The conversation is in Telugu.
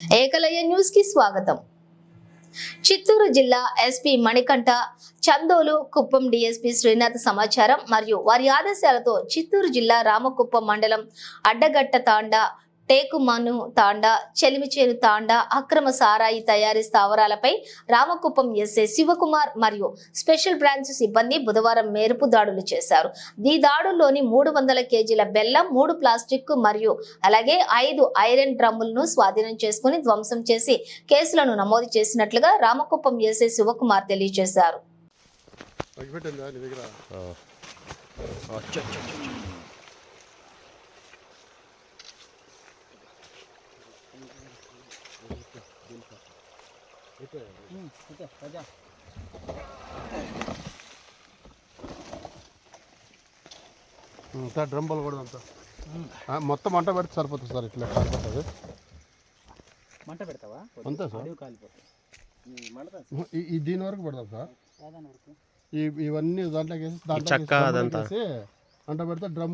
ఏకలయ్య న్యూస్కి స్వాగతం. చిత్తూరు జిల్లా ఎస్పీ మణికంఠ చందోలు కుప్పం డిఎస్పీ శ్రీనాథ్ సమాచారం మరియు వారి ఆదేశాలతో చిత్తూరు జిల్లా రామకుప్పం మండలం అడ్డగట్ట తాండా టేకుమను తాండా చెలిమిచేరు తాండా అక్రమ సారాయి తయారీ స్థావరాలపై రామకుప్పం ఎస్ఐ శివకుమార్ మరియు స్పెషల్ బ్రాంచ్ సిబ్బంది బుధవారం మేరుపు దాడులు చేశారు. ఈ దాడుల్లోని మూడు వందల కేజీల బెల్లం మూడు ప్లాస్టిక్ మరియు అలాగే ఐదు ఐరన్ డ్రమ్ములను స్వాధీనం చేసుకుని ధ్వంసం చేసి కేసులను నమోదు చేసినట్లుగా రామకుప్పం ఎస్ఐ శివకుమార్ తెలియజేశారు. అగ్గిపెట్టిందా నీ దగ్గర సార్ డ్రమ్ బల్ కూడా అంతా. మొత్తం మంట పెడితే సరిపోతుంది సార్ ఇట్లా సరిపోతుంది మంట పెడతావా? అంతే సార్. కాలిపోతుంది. ఈ- ఈ దీని వరకు పెడతాం సార్. ఇవన్నీ దాంట్లోకి వేసి దాంట్లో అదంతా. మంట పెడితే డ్రమ్